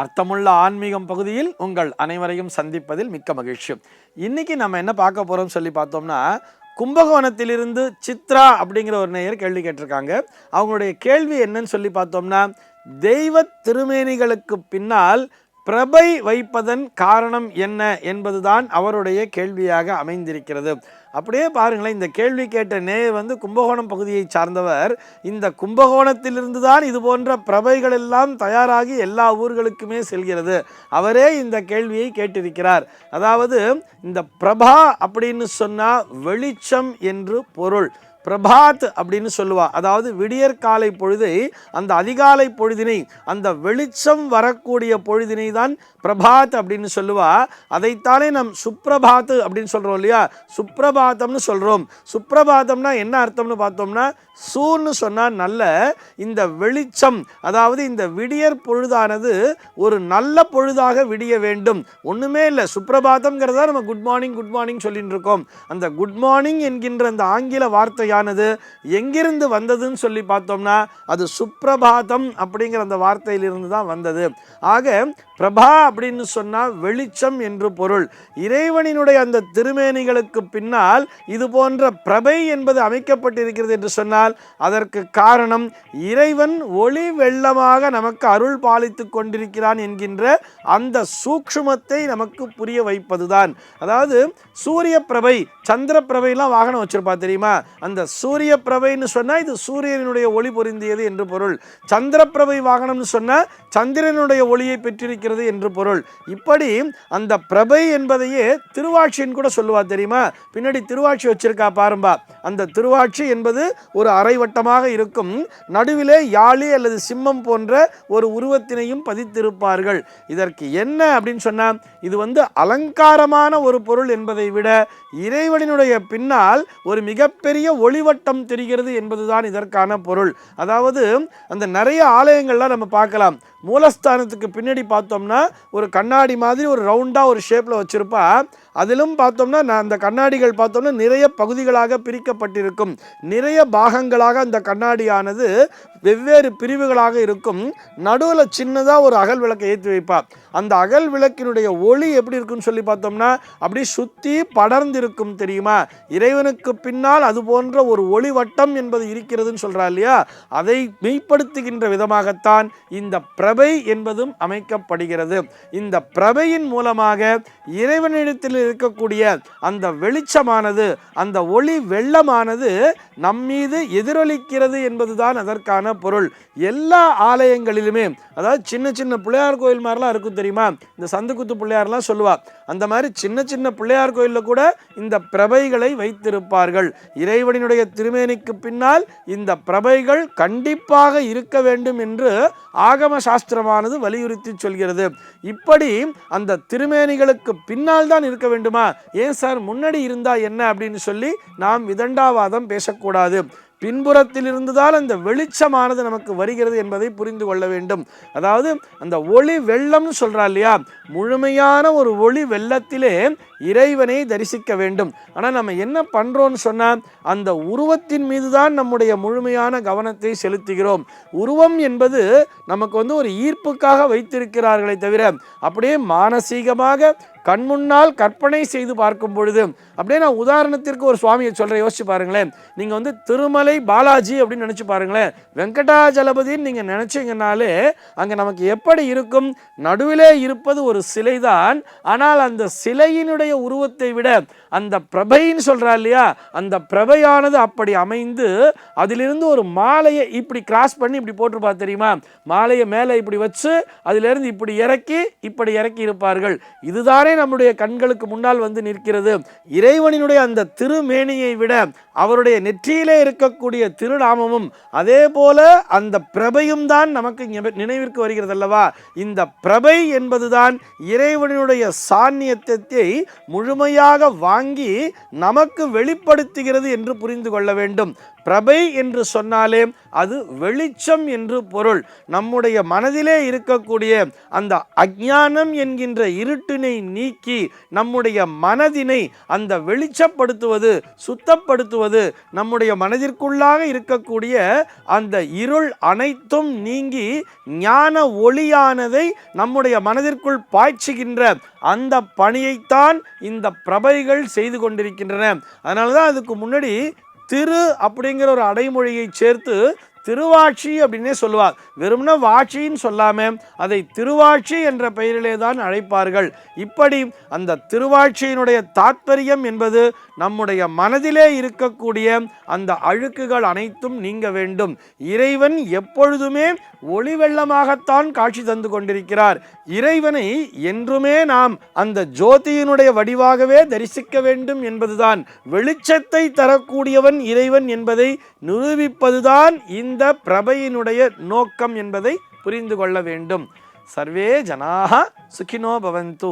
அர்த்தமுள்ள ஆன்மீகம் பகுதியில் உங்கள் அனைவரையும் சந்திப்பதில் மிக்க மகிழ்ச்சி. இன்னைக்கு நம்ம என்ன பார்க்க போகிறோம் சொல்லி பார்த்தோம்னா கும்பகோணத்திலிருந்து சித்ரா அப்படிங்கிற ஒரு நேயர் கேள்வி கேட்டிருக்காங்க. அவங்களுடைய கேள்வி என்னன்னு சொல்லி பார்த்தோம்னா தெய்வ திருமேனிகளுக்கு பின்னால் பிரபை வைப்பதன் காரணம் என்ன என்பதுதான் அவருடைய கேள்வியாக அமைந்திருக்கிறது. அப்படியே பாருங்களேன் இந்த கேள்வி கேட்ட நேயர் வந்து கும்பகோணம் பகுதியை சார்ந்தவர் இந்த கும்பகோணத்திலிருந்து தான் இது போன்ற பிரபைகள் எல்லாம் தயாராகி எல்லா ஊர்களுக்குமே செல்கிறது. அவரே இந்த கேள்வியை கேட்டிருக்கிறார். அதாவது இந்த பிரபா அப்படின்னு சொன்னால் வெளிச்சம் என்று பொருள். பிரபாத் அப்படின்னு சொல்லுவா. அதாவது விடியற் காலை பொழுதை அந்த அதிகாலை பொழுதினை அந்த வெளிச்சம் வரக்கூடிய பொழுதினை தான் பிரபாத் அப்படின்னு சொல்லுவா. அதைத்தானே நம் சுப்ரபாத் அப்படின்னு சொல்கிறோம் இல்லையா? சுப்ரபாதம்னு சொல்கிறோம் சுப்ரபாதம்னா என்ன அர்த்தம்னு பார்த்தோம்னா சூன்னு சொன்னால் நல்ல இந்த வெளிச்சம் அதாவது இந்த விடியற் பொழுதானது ஒரு நல்ல பொழுதாக விடிய வேண்டும். ஒன்றுமே இல்லை சுப்ரபாதம்ங்கிறதா நம்ம குட் மார்னிங் குட் மார்னிங் சொல்லிட்டு இருக்கோம். அந்த குட் மார்னிங் என்கின்ற அந்த ஆங்கில வார்த்தை வார்த்தையானது எங்கிருந்து வந்ததுன்னு சொல்லி பார்த்தோம்னா அது சுப்பிரபாதம் அப்படிங்கிற அந்த வார்த்தையிலிருந்து தான் வந்தது. ஆக பிரபா அப்படின்னு சொன்னால் வெளிச்சம் என்று பொருள். இறைவனினுடைய அந்த திருமேனிகளுக்கு பின்னால் இது போன்ற பிரபை என்பது அமைக்கப்பட்டிருக்கிறது என்று சொன்னால் அதற்கு காரணம் இறைவன் ஒளி வெள்ளமாக நமக்கு அருள் பாலித்து கொண்டிருக்கிறான் என்கின்ற அந்த சூக்ஷ்மத்தை நமக்கு புரிய வைப்பதுதான். அதாவது சூரிய பிரபை சந்திர பிரபைலாம் வாகனம் வச்சுருப்பா தெரியுமா? அந்த இந்த சூரிய பிரபைன்னு சொன்னால் இது சூரியனுடைய ஒளி பொருந்தியது என்று பொருள். சந்திர பிரபை வாகனம்னு சொன்னால் சந்திரனுடைய ஒளியை பெற்றிருக்கிறது என்று பொருள். இப்படி அந்த பிரபை என்பதையே திருவாட்சின்னு கூட சொல்லுவா தெரியுமா? பின்னாடி திருவாட்சி வச்சிருக்கா பாரும்பா. அந்த திருவாட்சி என்பது ஒரு அரைவட்டமாக இருக்கும். நடுவிலே யாழி அல்லது சிம்மம் போன்ற ஒரு உருவத்தினையும் பதித்திருப்பார்கள். இதற்கு என்ன அப்படின்னு சொன்னால் இது வந்து அலங்காரமான ஒரு பொருள் என்பதை விட இறைவனினுடைய பின்னால் ஒரு மிகப்பெரிய ஒளிவட்டம் தெரிகிறது என்பதுதான் இதற்கான பொருள். அதாவது அந்த நிறைய ஆலயங்கள்லாம் நம்ம பார்க்கலாம். மூலஸ்தானத்துக்கு பின்னாடி பார்த்தோம்னா ஒரு கண்ணாடி மாதிரி ஒரு ரவுண்டாக ஒரு ஷேப்பில் வச்சுருப்பா. அதிலும் பார்த்தோம்னா நான் அந்த கண்ணாடிகள் பார்த்தோம்னா நிறைய பகுதிகளாக பிரிக்கப்பட்டிருக்கும். நிறைய பாகங்களாக அந்த கண்ணாடியானது வெவ்வேறு பிரிவுகளாக இருக்கும். நடுவில் சின்னதாக ஒரு அகல் விளக்கை ஏற்றி வைப்பா. அந்த அகல் விளக்கினுடைய ஒளி எப்படி இருக்குன்னு சொல்லி பார்த்தோம்னா அப்படி சுற்றி படர்ந்திருக்கும் தெரியுமா? இறைவனுக்கு பின்னால் அது போன்ற ஒரு ஒளி வட்டம் என்பது இருக்கிறதுன்னு சொல்றா இல்லையா? அதை மெய்ப்படுத்துகின்ற விதமாகத்தான் இந்த பிரபை என்பதும் அமைக்கப்படுகிறது. இந்த பிரபையின் மூலமாக இறைவனிடத்தில் இருக்கக்கூடிய அந்த வெளிச்சமானது அந்த ஒளி வெள்ளமானது நம்மீது எதிரொலிக்கிறது என்பதுதான் அதற்கான பொருள். எல்லா ஆலயங்களிலுமே அதாவது சின்ன சின்ன பிள்ளையார் கோயில் மாதிரிலாம் இருக்கும் தெரியுமா? இந்த சந்துக்குத்து பிள்ளையார்லாம் சொல்லுவா அந்த மாதிரி சின்ன சின்ன பிள்ளையார் கோயிலில் கூட இந்த பிரபைகளை வைத்திருப்பார்கள். இறைவனினுடைய திருமேனிக்கு பின்னால் இந்த பிரபைகள் கண்டிப்பாக இருக்க வேண்டும் என்று ஆகம சாஸ்திரமானது வலியுறுத்தி சொல்கிறது. இப்படி அந்த திருமேனிகளுக்கு பின்னால் தான் இருக்க வேண்டுமா? ஏன் சார் முன்னாடி இருந்தா என்ன அப்படின்னு சொல்லி நாம் விதண்டாவாதம் பேசக்கூடாது. பின்புறத்தில் தான் அந்த வெளிச்சமானது நமக்கு வருகிறது என்பதை புரிந்து கொள்ள வேண்டும். அதாவது அந்த ஒளி வெள்ளம்னு சொல்கிறா இல்லையா? முழுமையான ஒரு ஒளி வெள்ளத்திலே இறைவனை தரிசிக்க வேண்டும். ஆனால் நம்ம என்ன பண்ணுறோம்னு சொன்னால் அந்த உருவத்தின் மீது தான் நம்முடைய முழுமையான கவனத்தை செலுத்துகிறோம். உருவம் என்பது நமக்கு வந்து ஒரு ஈர்ப்புக்காக வைத்திருக்கிறார்களே தவிர அப்படியே மானசீகமாக கண் முன்னால் கற்பனை செய்து பார்க்கும் பொழுது அப்படியே நான் உதாரணத்திற்கு ஒரு சுவாமியை சொல்கிறேன் யோசிச்சு பாருங்களேன். நீங்கள் வந்து திருமலை பாலாஜி அப்படின்னு நினச்சி பாருங்களேன். வெங்கடாஜலபதின்னு நீங்கள் நினச்சிங்கனாலே அங்கே நமக்கு எப்படி இருக்கும்? நடுவிலே இருப்பது ஒரு சிலை தான் ஆனால் அந்த சிலையினுடைய உருவத்தை விட அந்த பிரபைன்னு சொல்கிறா இல்லையா? அந்த பிரபையானது அப்படி அமைந்து அதிலிருந்து ஒரு மாலையை இப்படி கிராஸ் பண்ணி இப்படி போட்டிருப்பா தெரியுமா? மாலையை மேலே இப்படி வச்சு அதிலிருந்து இப்படி இறக்கி இப்படி இறக்கி இருப்பார்கள். இதுதானே நம்முடைய கண்களுக்கு முன்னால் வந்து நிற்கிறது. இறைவனினுடைய அந்த திருமேனியை விட அவருடைய நெற்றியிலே இருக்கக்கூடிய திருநாமமும் அதே போல அந்த பிரபையும் தான் நமக்கு நினைவிற்கு வருகிறது அல்லவா இந்த பிரபை என்பதுதான் இறைவனுடைய சாநியத்தை முழுமையாக வாங்கி நமக்கு வெளிப்படுத்துகிறது என்று புரிந்து கொள்ள வேண்டும். பிரபை என்று சொன்னாலே அது வெளிச்சம் என்று பொருள். நம்முடைய மனதிலே இருக்கக்கூடிய அந்த அஜானம் என்கின்ற இருட்டினை நீக்கி நம்முடைய மனதினை அந்த வெளிச்சப்படுத்துவது சுத்தப்படுத்துவது நம்முடைய மனதிற்குள்ளாக இருக்கக்கூடிய அந்த இருள் அனைத்தும் நீங்கி ஞான ஒளியானதை நம்முடைய மனதிற்குள் பாய்ச்சுகின்ற அந்த பணியைத்தான் இந்த பிரபைகள் செய்து கொண்டிருக்கின்றன. அதனால தான் அதுக்கு முன்னாடி திரு அப்படிங்கிற ஒரு அடைமொழியை சேர்த்து திருவாட்சி அப்படின்னே சொல்லுவார். வெறும்னா வாட்சின்னு சொல்லாம அதை திருவாட்சி என்ற பெயரிலே தான் அழைப்பார்கள். இப்படி அந்த திருவாட்சியினுடைய தாத்பரியம் என்பது நம்முடைய மனதிலே இருக்கக்கூடிய அந்த அழுக்குகள் அனைத்தும் நீங்க வேண்டும். இறைவன் எப்பொழுதுமே ஒளி வெள்ளமாகத்தான் காட்சி தந்து கொண்டிருக்கிறார். இறைவனை என்றுமே நாம் அந்த ஜோதியினுடைய வடிவாகவே தரிசிக்க வேண்டும் என்பதுதான். வெளிச்சத்தை தரக்கூடியவன் இறைவன் என்பதை நிரூபிப்பதுதான் இந்த இந்த பிரபையினுடைய நோக்கம் என்பதை புரிந்து கொள்ள வேண்டும். சர்வே ஜனாக சுகினோ பவந்து.